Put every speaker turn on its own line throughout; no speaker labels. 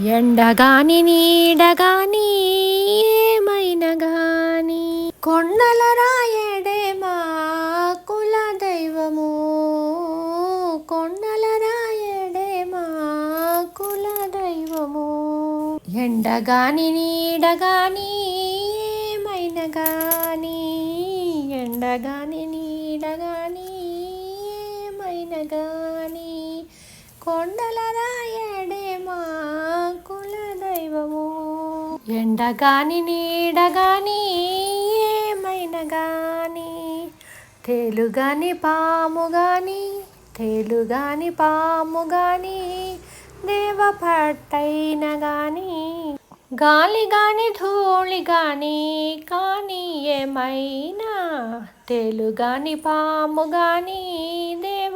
ఎండగాని నీడగాని ఏమైనా గాని. కొండల రాయడే మా కుల దైవము. కొండల రాయడే మా కుల దైవము. ఎండగాని నీడగాని ఏమైనా గాని. ఎండగాని నీడగాని ఏమైనా గాని. కొండల రాయడే మా కుల దైవము ఎండగాని నీడగాని ఏమైనా గాని తేలుగాని పాము గాని తేలుగాని పాము గాని దేవ పట్టైన గాని గాలి గాని ధూళి గాని కానీ ఏమైనా తేలుగాని పాము గాని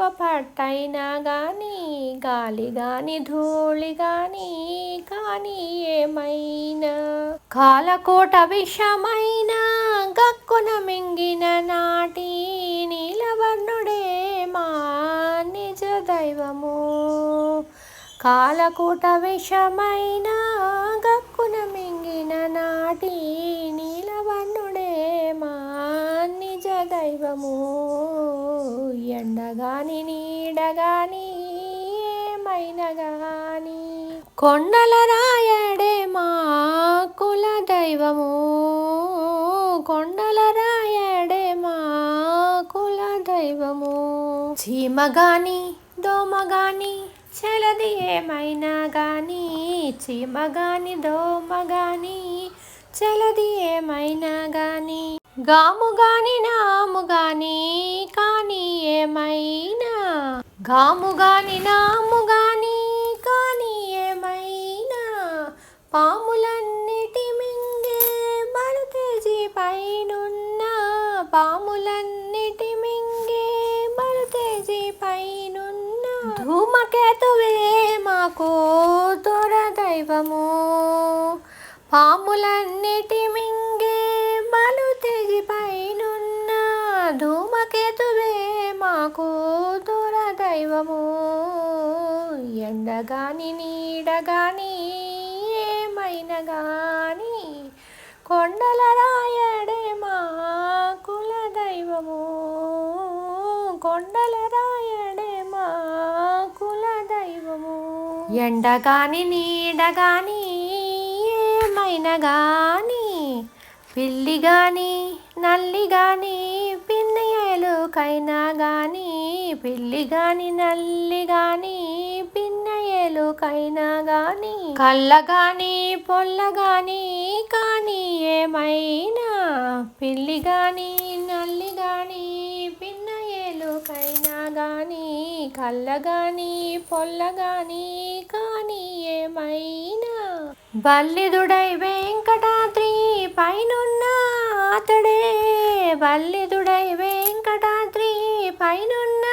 పట్టైనా కానీ గాలి గాని ధూళి గాని కానీ ఏమైనా? కాలకోట విషమైన గక్కున మింగిన నాటి నీలవర్ణుడే మా నిజ దైవము. కాలకూట విషమైన గక్కున మింగిన నాటి నీలవర్ణుడే మా నిజ దైవము. ఎండగాని నీడగాని ఏమైనగాని కొండల రాయడే మా కుల దైవము కొండల రాయడే మా కుల దైవము. చీమగాని దోమగాని చెలది ఏమైనా గాని చీమగాని దోమగాని చెలది ఏమైనా గాని గాము గాని నాము గాని ఏమైనా? గాము గాని నాము గాని కానీ ఏమైనా? పాములన్నిటి మింగే బలతేజీ పైనున్న పాములన్నిటి మింగే బలతేజీ పైనున్న ధూమకేతువే మాకు దొర దైవము. పాములన్నీ ఎండగాని నీడగాని ఏమైనా గాని కొండల రాయడే మా కుల దైవము. కొండల రాయడే మా కుల దైవము. ఎండగాని నీడగాని ఏమైనా గాని పిల్లి గాని నల్లి గాని ఎలుకైనా గాని పిల్లి గాని నల్లి గాని పిన్నయ్యలుకైనా గాని కళ్ళ గాని పొల్ల గాని కానీ ఏమైనా పిల్లి గాని నల్లి గాని పిన్నయ్యలుకైనా గాని కళ్ళ గాని పొల్ల గాని కానీ ఏమైనా. బల్లిదుడై వెంకటాద్రి పైనున్న అతడే బల్లిదుడై వెంకటాద్రి పైనున్న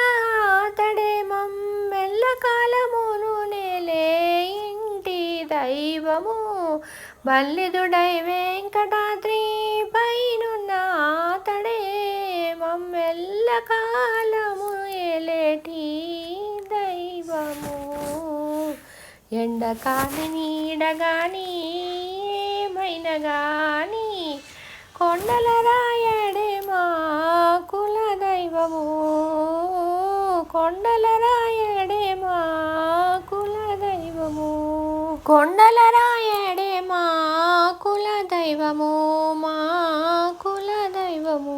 అతడే మమ్మెల్లకాలమును నేలే ఇంటి దైవము. బల్లిదుడై వెంకటాద్రి పైనున్న అతడే మమ్మెల్ల కాలము ఏలేటి దైవము. ఎండకాని నీడగాని ఏమైనా కానీ కొండల రాయ కొండల రాయడే మా కుల దైవము కొండల రాయడే మా కుల దైవము మా కుల దైవము